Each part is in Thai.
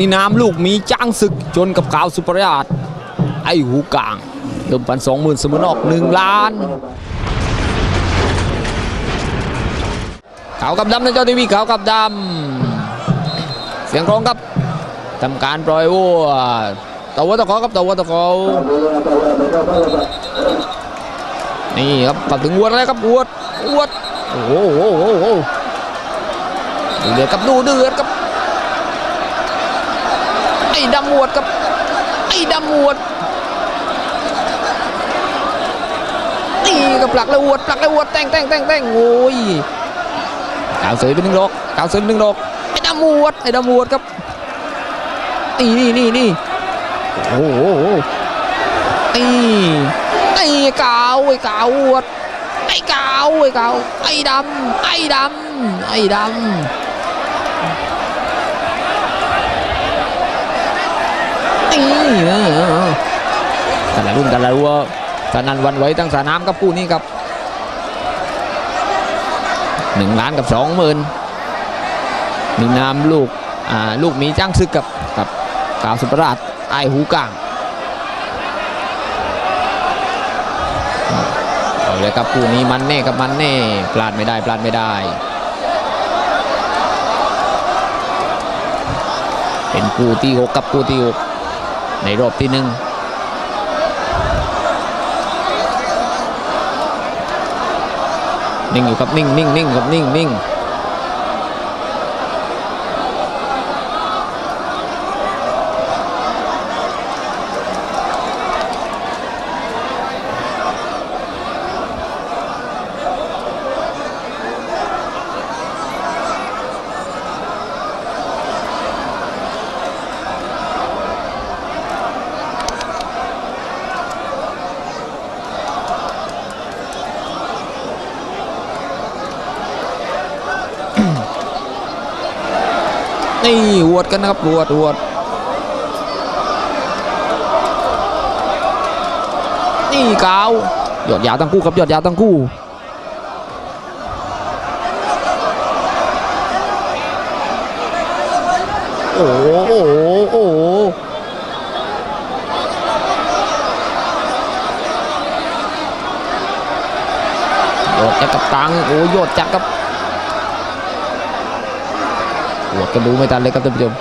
นี่น้ำลูกมีจ้างศึกจนกับกาวสุปรราชไอ้หูกลางเดิมพันสองหมื่นเสมอนอกหนึ่งล้านขาวกับดำนะเจ้าทีวีขาวกับดำเสียงร้องครับทำการปล่อยวัวตะวัวตะขอครับตะวัวตะขอนี่ครับกลับถึงวัวแล้วครับวัววัวโอ้โหโอ้โหเดือดครับดูเดือดครับ ไอ้ดำหมวดกับไอ้ดำหมวดนี่กับปลักแล้วอวดปลักแล้วอวดแต่งแต่งแต่งแต่งโอ้ยกาวเสยเป็นหนึ่งดอกกาวเสยเป็นหนึ่งดอกไอ้ดำหมวดไอ้ดำหมวดครับนี่นี่นี่นี่โอ้โหนี่ไอ้กาวไอ้กาวอวดไอ้กาวไอ้กาวไอ้ดำไอ้ดำไอ้ดำ นี่แต่ละรุ่นแต่ละรัวสนันวันไหว้ตั้งสนามกับคู่นี้ครับหนึ่งล้านกับสองหมื่นมีนามลูกอ่าลูกมีจ้างซึกกับกับกาวสุปราชไอหูกลางเอาเลยครับคู่นี้มันแน่กับมันแน่พลาดไม่ได้พลาดไม่ได้ เป็นคู่ที่หกกับคู่ที่หก ในรอบที่หนึ่งนิ่งอยู่ครับนิ่งนิ่งนิ่งครับนิ่งนิ่งนี่หวด กันนะครับหวดหวดนี่กาวหยอดยาวทั้งคู่ครับหยอดยาวทั้งคู่โอ้โหโอ้โหโอ้โหยดจักกับตังโอ้โยดจักกับ หัวกันดูไม่ทันเลยครับท่านผู้ชม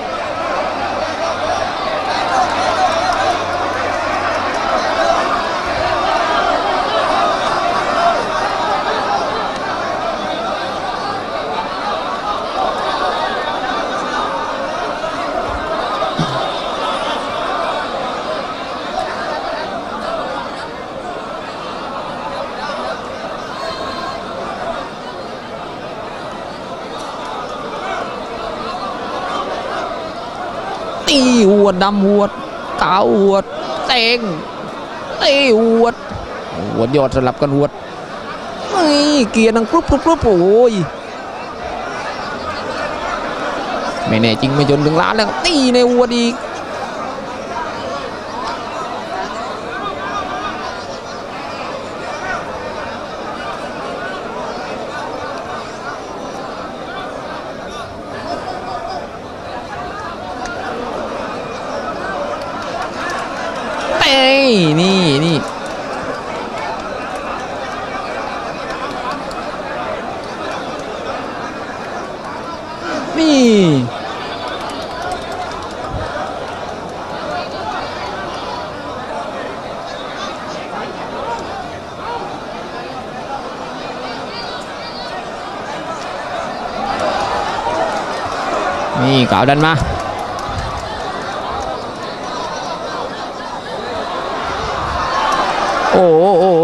ตีหัวดดำหัวดขาวหัวดเตงตีหัวดหัวดยอดสลับกันหัวดนี่เกียร์ดังกรุ๊บกรุ๊บกรุ๊บโอ้ยไม่แน่จริงไม่จนถึงล้านแล้วตีในหัวดอีกเต้นี่นี่นี่ นี่าวดันมาโอ้โหโอ้โห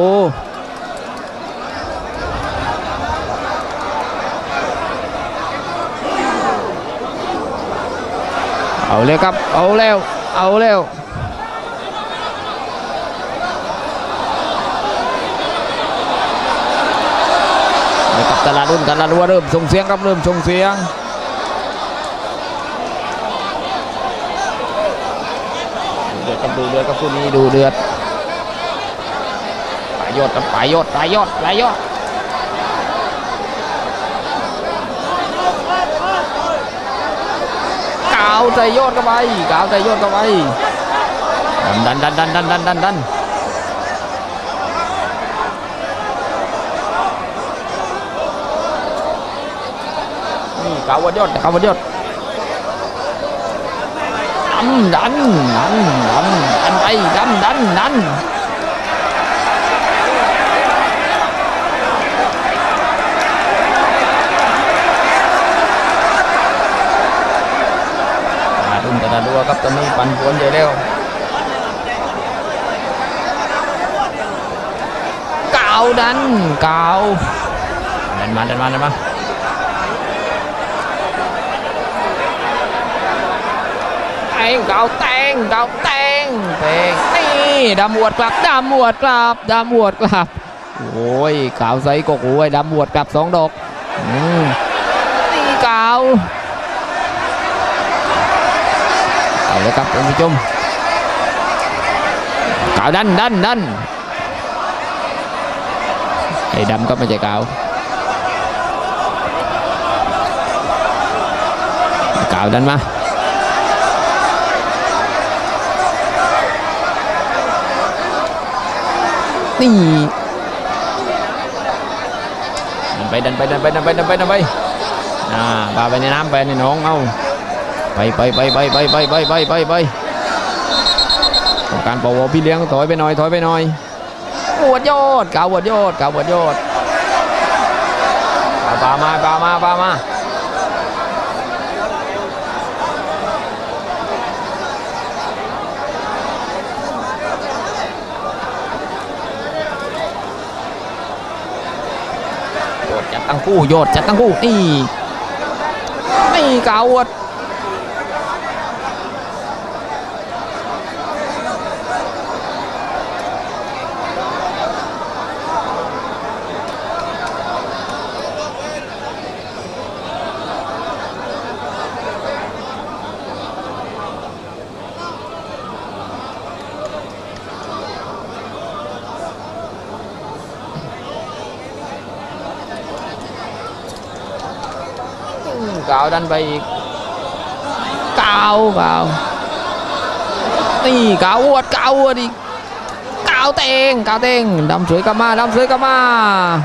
เอาเลยครับ เอาแล้ว เอาแล้วกับตลาดรุ่นตลาดวัวเริ่มส่งเสียงครับเริ่มส่งเสียง ดกับดูเดือดกับคู่นี้ดูเดือดปลายยอดครับปลายยอดปลายยอดปลายยอดกาวใจยอดเข้าไปกาวใจยอดเข้าไปดันดันดันดันดันดันดันนี่กาววัดยอดกาววัดยอด ดันดันดันดันดันไปดันดันดันมาดุนตะดาดัวครับตอนนี้ปั่นปวนใหญ่แล้วเก่าดันเก่าดันมาดันมาดันมา ตงเกาแตงเกาแตงแตงนี่ดำหวดกลับดำหวดกลับดำหวดกลับโอ้ยกาวใสกกโอ้ยดำหวดกลับสองดอกอืมนี่กาวเอาเลยครับท่านผู้ชมกาวดันดันดันไอ้ดำก็ไม่ใช่กาวกาวดันมา นี่ดันไปดันไปดันไปดันไปดันไปดันไปอ่าปลาไปในน้ำไปในหนองเอาไปไปไปไปไปไปไปไปไปไปต้องการปวพี่เลี้ยงถอยไปหน่อยถอยไปหน่อยปวดยอดกาวปวดยอดกาวปวดยอดปลาปลามาปลามาปลามาโยดจัด ตั้งคู่โยดจัดตั้งคู่นี่นี่กาวด cậu đánh bay cao vào. Đi cao quá cao quá đi. Cao tên cao tên đâm rưỡi cama đâm rưỡi cama.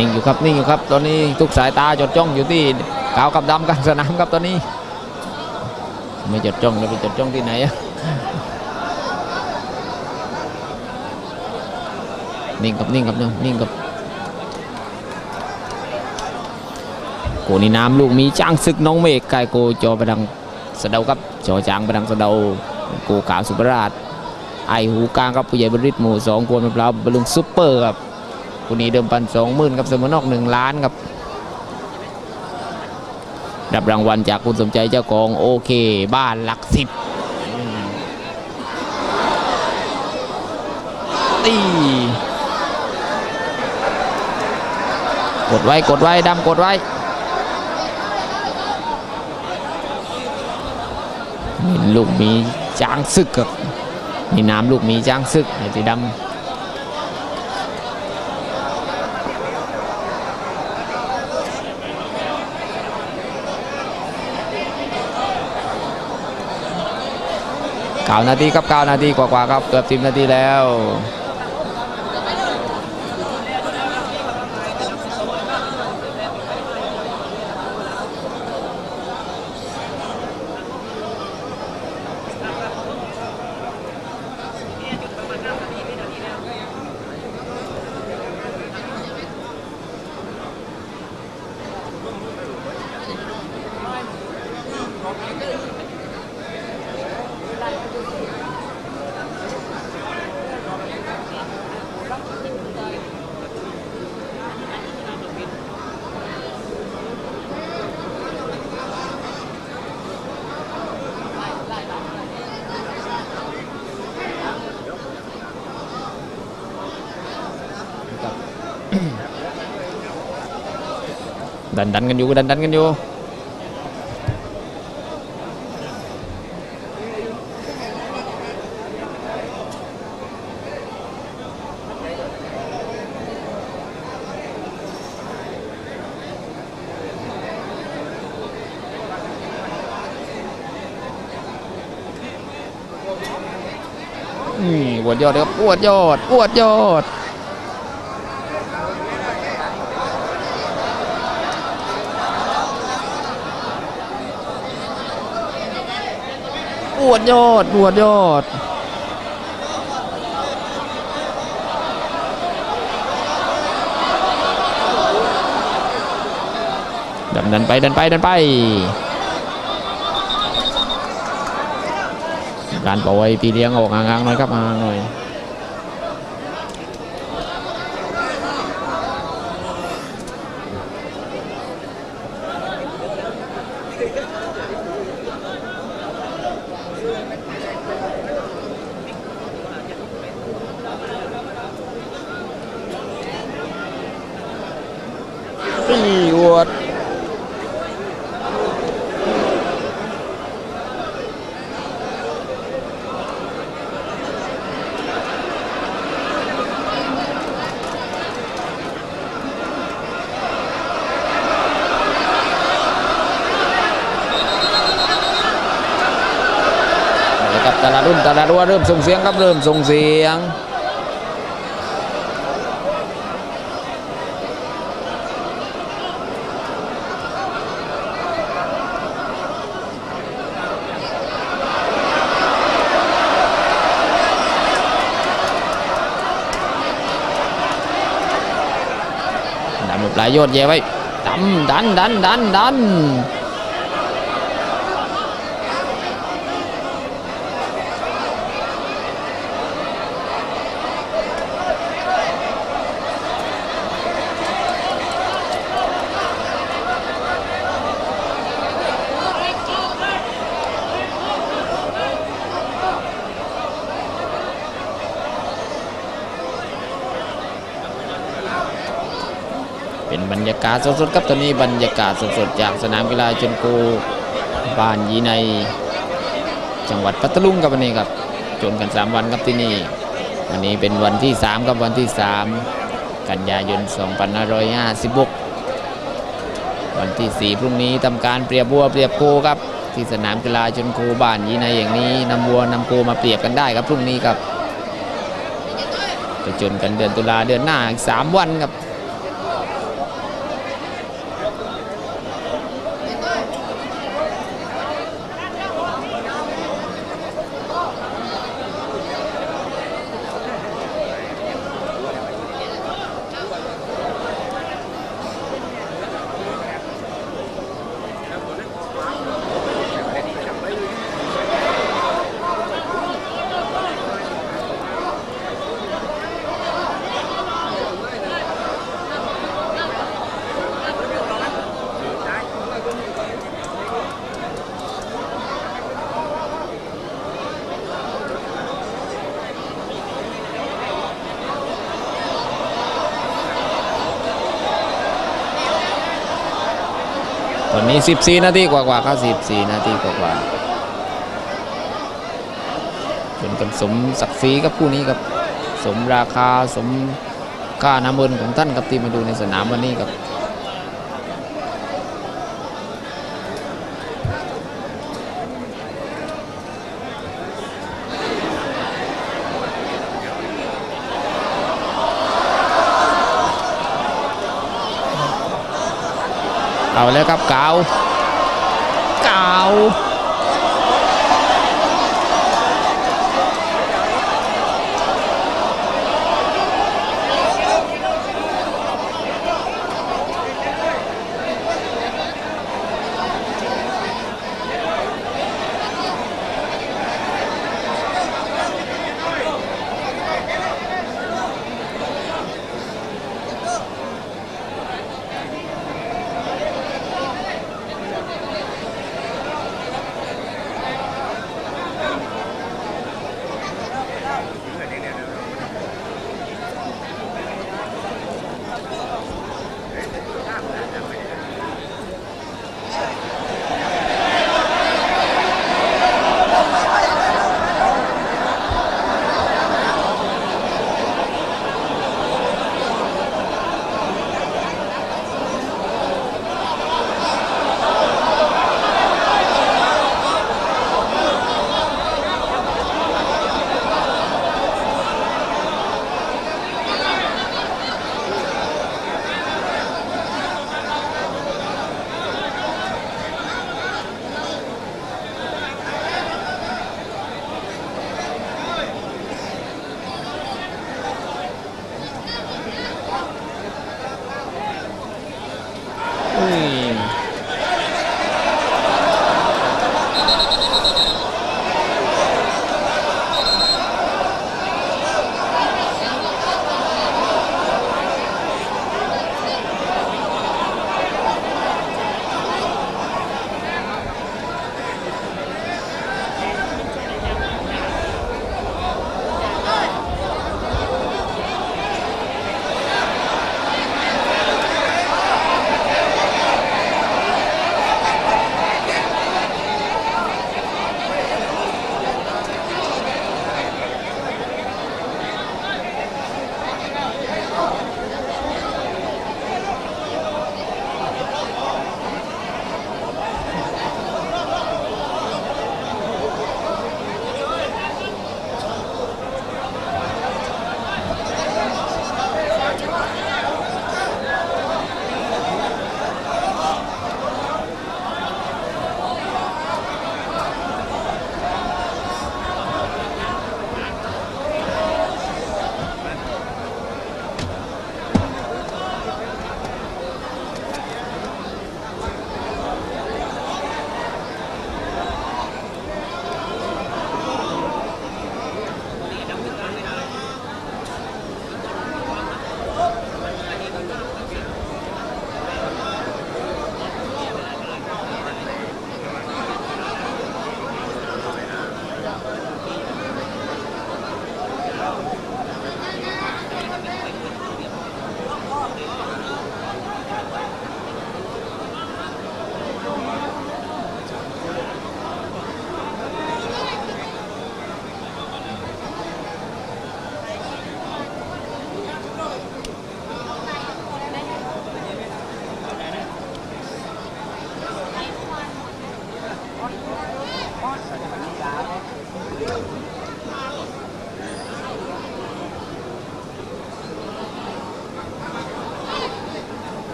นิ่งอยู่ครับนิ่งอยู่ครับ ตอนนี้ทุกสายตาจดจ้องอยู่ที่กาวกับดำกลางสนามครับตอนนี้ ไม่จดจ้องเลยไปจดจ้องที่ไหนอะนิ่งกับนิ่งกับนิ่งกับโกนี่น้ำลูกมีจ้างศึกน้องเมฆกายโกจอประดังสะเดาครับจอจางประดังสะเดาโกกาวสุภราชไอหูกลางครับผู้ใหญ่บริษหมู่สองกวนมะพร้าวบรรลุงซุปเปอร์ครับ คู่นี้เดิมพันสองหมื่นครับเสมอนอกหนึ่งล้านครับรับรางวัลจากคุณสมใจเจ้าของโอเคบ้านหลักสิบตีกดไว้กดไว้ดำกดไว้นี่ลูกมีจ้างศึกครับนี่น้ำลูกมีจ้างศึกไอ้สีดำ 9 นาทีครับ 9 นาทีกว่าๆครับเกือบ10 นาทีแล้ว ดันดันกันอยู่ดันดันกันอยู่นี่อวดยอดครับอวดยอดอวดยอด วดยอดอวดยอด ดันดันไปดันไปดันไปการปล่อยปีเลี้ยงออกห่างๆหน่อยครับห่างหน่อย ปีอวดเอาละครับแต่ละรุ่นแต่ละรัวเริ่มส่งเสียงครับเริ่มส่งเสียง ดันมายยอดเยไว้ดันดันดันดันดันาศสดๆครับตอนนี้บรรยากาศสดๆจากสนามกีฬาชนกูบ้านยีในจังหวัดพัทลุงครับวันนี้ครับจนกัน 3 วันครับที่นี่ วันนี้เป็นวันที่3ครับวันที่ 3 กันยายน 2556 วันที่ 4 พรุ่งนี้ทำการเปรียบบัวเปรียบโคครับ ที่สนามกีฬาชนโคบ้านยีในอย่างนี้นำวัวนำโคมาเปรียบกันได้ครับพรุ่งนี้ครับไปจนกันเดือนตุลาเดือนหน้าอีก3วันครับ ตอนนี้ 14 นาทีกว่าๆครับ14 นาทีกว่าๆจนกันสมศักดิ์ศรีกับคู่นี้ครับ สมราคาสมค่าน้ำเงินของท่านครับที่มาดูในสนามวันนี้ครับ เอาแล้วครับเกาเกา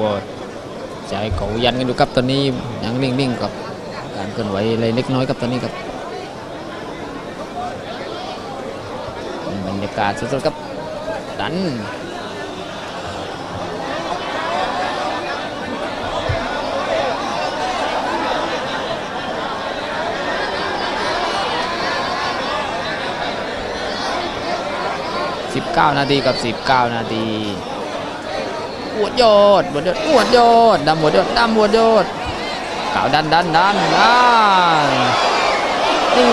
ก็ใจเขายันกันอยู่ครับตอนนี้ยังนิ่งๆกับการเคลื่อนไหวอะไรเล็กน้อยครับตอนนี้ครับบรรยากาศสดๆครับดันสิบเก้านาทีกับสิบเก้านาที อวดยอดอวดยอดอวดยอดดำอวดยอดดำอวดยอดขาวดันดันดันดันนี่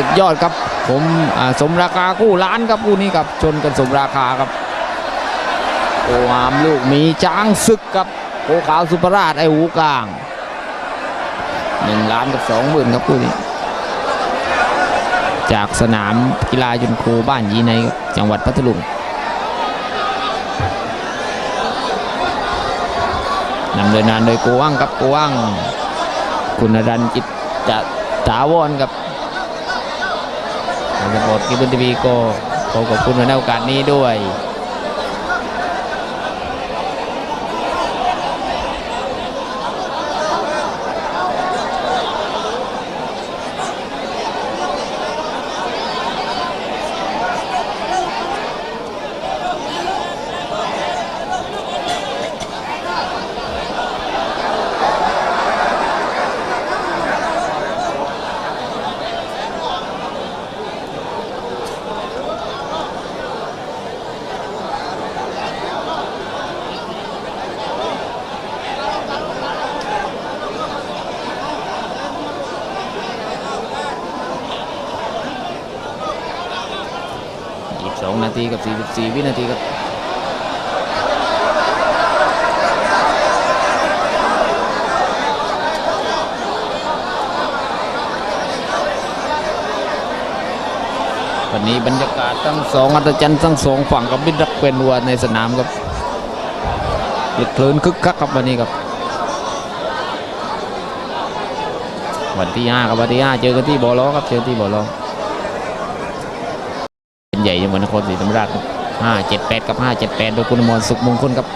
สุดยอดครับ ผมสมราคาคู่ล้านครับคู่นี้ครับชนกันสมราคาครับโออามลูกมีจ้างศึกกับโอขาวสุปราชไอหูกลางหนึ่งล้านกับสองหมื่นครับคู่นี้ จากสนามกีฬายุนโคบ้านยีในจังหวัดพัทลุงนำโดยนานโดยโกวังครับโกวังคุณรันต์จิตจะถาวรครับ ทางระบบกิบุนทีวีก็ขอขอบคุณในโอกาสนี้ด้วย 4 วินาทีครับวันนี้บรรยากาศทั้งสองอัตจันทั้งสองฝั่งกับมิตรักเกวนวัวในสนามครับติดคลื่นคึกคักครับวันนี้ครับวันที่5ครับวันที่5เจอกันที่บอลล้อครับเจอที่บอลล้อเป็นใหญ่ยังเหมือนนครศรีธรรมราช ครับห้าเจ็ดแปดกับห้าเจ็ดแปดโดยคุณอมรสุขมงคลครับ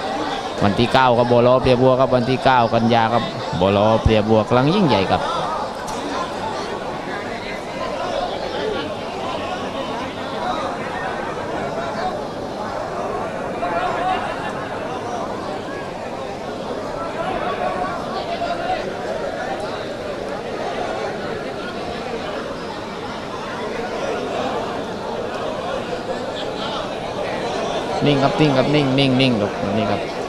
วันที่เก้าครับบอลอเปรียบัวครับวันที่เก้ากันยาครับบอลอเปรียบัวกำลังยิ่งใหญ่ครับ นิ่งครับนิ่งครับนิ่งนิ่งนิ่งครับนี่ครับ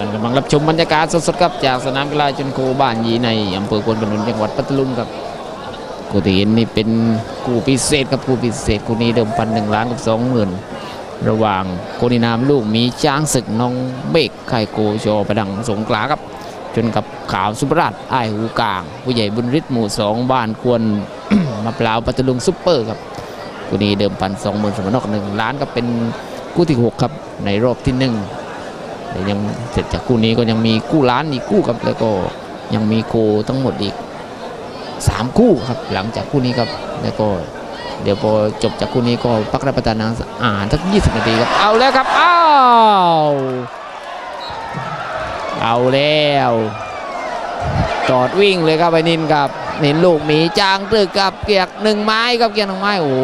ท่านกำลังรับชมบรรยากาศสดๆครับจากสนามกีฬาชนโคบ้านยีในอำเภอควนขนุนจังหวัดพัทลุงครับกูที่เห็นนี่เป็นกูพิเศษครับกูพิเศษกูนี้เดิมพันหนึ่งล้านกับสองหมื่นระหว่างโคนินามลูกมีจ้างศึกน้องเบกไข่โกโชอประดังสงขลาครับจนกับขาวสุปราชไอายหูกลาง ผู้ใหญ่บุญฤทธิ์หมู่สองบ้านควรมะพร้าวพัทลุงซุปเปอร์ครับกูนี้เดิมพันสองหมื่นสมนอกหนึ่งล้านก็เป็นคู่ที่หกครับในรอบที่หนึ่ง เดี๋ยวยังเสร็จจากคู่นี้ก็ยังมีคู่ล้านอีกคู่ครับแล้วก็ยังมีโคทั้งหมดอีก 3 คู่ครับหลังจากคู่นี้ครับแล้วก็เดี๋ยวพอจบจากคู่นี้ก็พักรับประทานอาหารสัก 20 นาทีครับเอาแล้วครับอ้าวเอาแล้วจอดวิ่งเลยครับไอ้นินครับนินลูกหมีจางตึกกับเกียกหนึ่งไม้ครับเกียกหนึ่งไม้โอ้โห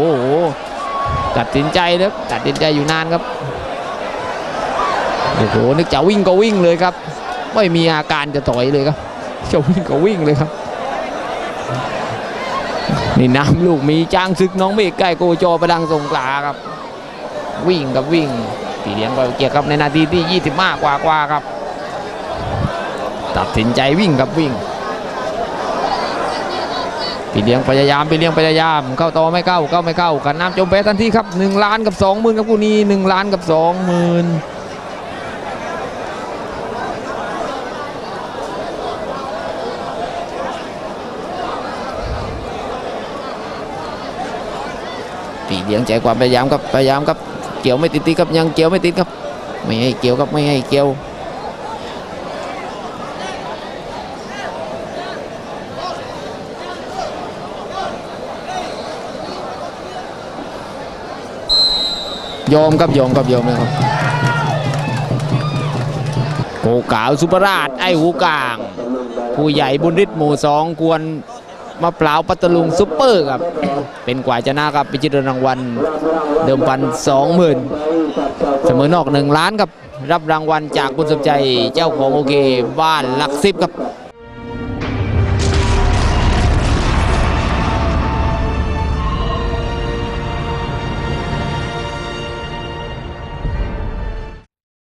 ตัดสินใจเลยตัดสินใจอยู่นานครับ โอ้โหนึกจะวิ่งก็วิ่งเลยครับ ไม่มีอาการจะต่อยเลยครับจะวิ่งก็วิ่งเลยครับนี่น้ำลูกมีจ้างซึกน้องเมฆใกล้โกโจประดังสงขลาครับ วิ่งกับวิ่งตีเลี้ยงไปเกียรครับในนาทีที่ 25 กว่ากว่าครับ ตัดสินใจวิ่งกับวิ่งตีเลี้ยงพยายามไปเลี้ยงพยายาม เข้าต่อไม่เข้าเข้าไม่เข้ากันน้ำจมแพ้ทันทีครับ 1 ล้านกับ 2 0,000ครับคู่นี้ 1 ล้านกับ 2 0,000 ปีเลี้ยงใจความพยายามครับพยายามครับเกี่ยวไม่ติดติครับยังเกี่ยวไม่ติดครับ ไม่ให้เกี่ยวครับไม่ให้เกี่ยวยอมครับยอมครับยอมเลยครับโกกาวสุปราชไอ้หูกลาง ผู้ใหญ่บุญฤทธิ์หมู่สองกวน มะพร้าวปัตตลุงซุปเปอร์ครับ เป็นกว่าชนะครับพิจิตรรางวัลเดิมพันสองหมื่นเสมอนอกหนึ่งล้านครับ รับรางวัลจากคุณสมใจเจ้าของโอเคบ้านลักซิบครับ